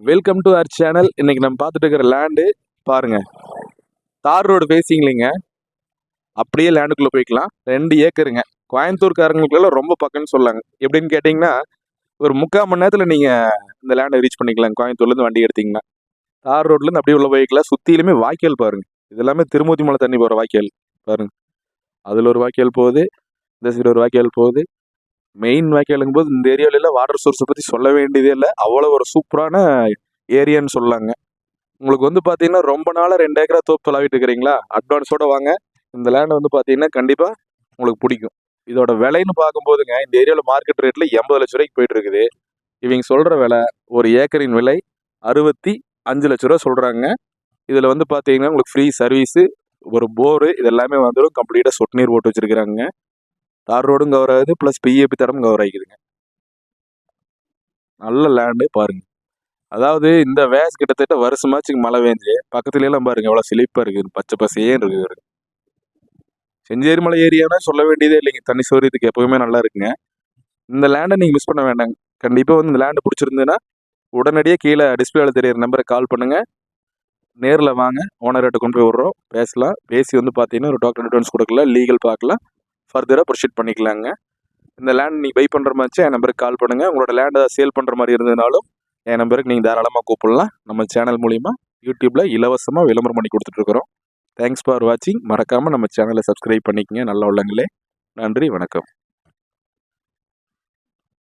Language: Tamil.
வெல்கம் டு அவர் சேனல் இன்னைக்கு நம்ம பார்த்துட்டு இருக்கிற லேண்டு பாருங்க. தார் ரோடு ஃபேஸிங்லிங்க அப்படியே லேண்டுக்குள்ளே போய்க்கலாம். ரெண்டு ஏக்கருங்க. கோயம்புத்தூர்காரங்களுக்குலாம் ரொம்ப பக்கம்னு சொல்லாங்க. எப்படின்னு கேட்டிங்கன்னா ஒரு முக்கால் மணி நேரத்தில் நீங்கள் இந்த லேண்டை ரீச் பண்ணிக்கலாம். கோயம்புத்தூர்லேருந்து வண்டி எடுத்தீங்கன்னா. தார் ரோட்லேருந்து அப்படியே உள்ள போய்க்கலாம். சுற்றிலுமே வாய்க்கால் பாருங்க. இதெல்லாமே திருமூர்த்தி மலை தண்ணி போகிற வாய்க்கால். பாருங்க. அதில் ஒரு வாய்க்கால் போகுது. இந்த சைடு ஒரு வாய்க்கால் போகுது. மெயின் வாய்க்காலுங்கும் போது இந்த ஏரியாவில வாட்டர் சோர்ஸை பற்றி சொல்ல வேண்டியதே இல்லை. அவ்வளோ ஒரு சூப்பரான ஏரியான்னு சொல்லலாங்க உங்களுக்கு வந்து பார்த்தீங்கன்னா ரொம்ப நாளாக ரெண்டு ஏக்கரா தோப்பு தொலாவிட்டு இருக்கிறீங்களா? அட்வான்ஸோட வாங்க. இந்த லேண்ட் வந்து பார்த்தீங்கன்னா கண்டிப்பாக உங்களுக்கு பிடிக்கும். இதோட விலைன்னு பார்க்கும்போதுங்க இந்த ஏரியாவில் மார்க்கெட் ரேட்டில் எண்பது லட்ச ரூபாய்க்கு போயிட்டு இருக்குது. இவங்க சொல்கிற விலை ஒரு ஏக்கரின் விலை அறுபத்தி அஞ்சு லட்ச ரூபா சொல்கிறாங்க இதில் வந்து பார்த்தீங்கன்னா உங்களுக்கு ஃப்ரீ சர்வீஸு ஒரு போரு இது எல்லாமே வந்துடும் கம்ப்ளீட்டாக சொட்டு நீர் போட்டு வச்சிருக்கிறாங்க. தார் ரோடும் கவர் ஆகுது ப்ளஸ் பிஏபி தரம் கவர் ஆகிக்குதுங்க. நல்ல லேண்டு பாருங்க. அதாவது இந்த வேஸ் கிட்டத்தட்ட வருஷமாச்சுக்கு மழை வேஞ்சு பக்கத்துல எல்லாம் பாருங்க எவ்வளோ செழிப்பாக இருக்குது பச்சை பசேன்னு இருக்குது செஞ்சேரி மலை ஏரியானா சொல்ல வேண்டியதே இல்லைங்க தண்ணி சௌரியத்துக்கு எப்பவுமே நல்லா இருக்குங்க. இந்த லேண்டை நீங்கள் மிஸ் பண்ண வேண்டாங்க. கண்டிப்பாக வந்து இந்த லேண்டு பிடிச்சிருந்ததுன்னா உடனடியாக கீழே டிஸ்பிளேல தெரியிற நம்பரை கால் பண்ணுங்கள் நேரில் வாங்க ஓனர்கிட்ட கொண்டு போய் விட்றோம் பேசலாம். பேசி வந்து பார்த்தீங்கன்னா ஒரு டாக்டர் அட்வான்ஸ் கொடுக்கலாம் லீகல் பார்க்கலாம். ஃபர்தராக ப்ரொசீட் பண்ணிக்கலாங்க. இந்த லேண்ட் நீங்கள் பை பண்ணுற மாதிரி என் நம்பருக்கு கால் பண்ணுங்கள் உங்களோட லேண்டை சேல் பண்ணுற மாதிரி இருந்ததுனாலும் என் நம்பருக்கு நீங்கள் தாராளமாக கூப்பிடலாம். நம்ம சேனல் மூலிமா யூடியூப்பில் இலவசமாக விளம்பரம் பண்ணி கொடுத்துட்ருக்குறோம் தேங்க்ஸ் ஃபார் வாட்சிங் மறக்காமல் நம்ம சேனலை சப்ஸ்கிரைப் பண்ணிக்கங்க. நல்ல உள்ளங்களே. நன்றி வணக்கம்.